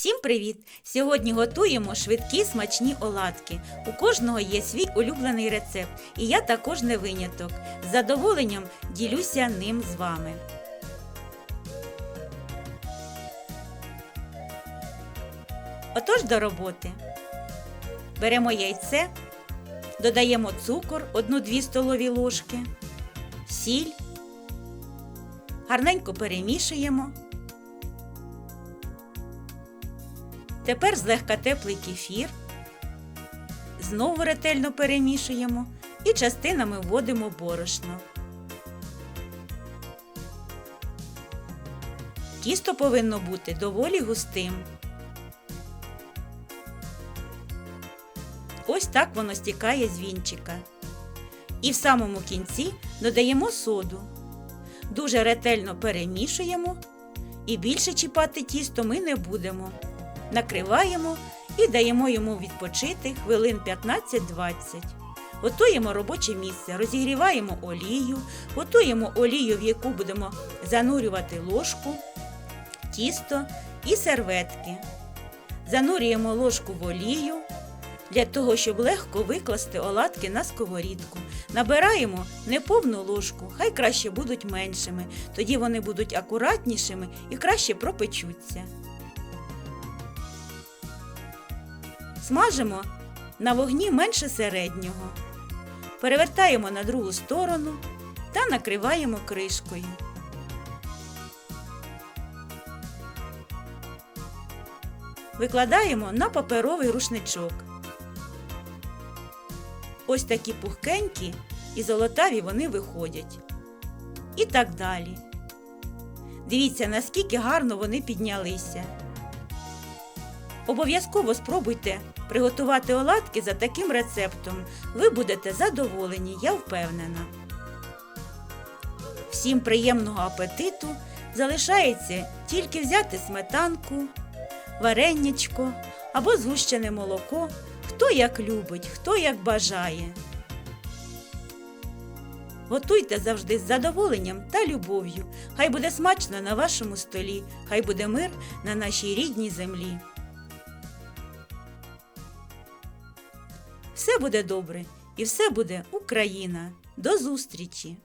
Всім привіт! Сьогодні готуємо швидкі смачні оладки. У кожного є свій улюблений рецепт, і я також не виняток. З задоволенням ділюся ним з вами. Отож до роботи. Беремо яйце, додаємо цукор 1-2 столові ложки, сіль, гарненько перемішуємо. Тепер злегка теплий кефір. Знову ретельно перемішуємо і частинами вводимо борошно. Тісто повинно бути доволі густим. Ось так воно стікає з вінчика. І в самому кінці додаємо соду. Дуже ретельно перемішуємо і більше чіпати тісто ми не будемо накриваємо і даємо йому відпочити хвилин 15-20. Готуємо робоче місце, розігріваємо олію, готуємо олію, в яку будемо занурювати ложку, тісто і серветки. Занурюємо ложку в олію для того, щоб легко викласти оладки на сковорідку. Набираємо неповну ложку, хай краще будуть меншими, тоді вони будуть акуратнішими і краще пропечуться. Смажимо на вогні менше середнього. Перевертаємо на другу сторону та накриваємо кришкою. Викладаємо на паперовий рушничок. Ось такі пухкенькі і золотаві вони виходять. І так далі. Дивіться, наскільки гарно вони піднялися. Обов'язково спробуйте приготувати оладки за таким рецептом. Ви будете задоволені, я впевнена. Всім приємного апетиту залишається тільки взяти сметанку, вареннячко або згущене молоко, хто як любить, хто як бажає. Готуйте завжди з задоволенням та любов'ю. Хай буде смачно на вашому столі, хай буде мир на нашій рідній землі. Все буде добре і все буде Україна. До зустрічі!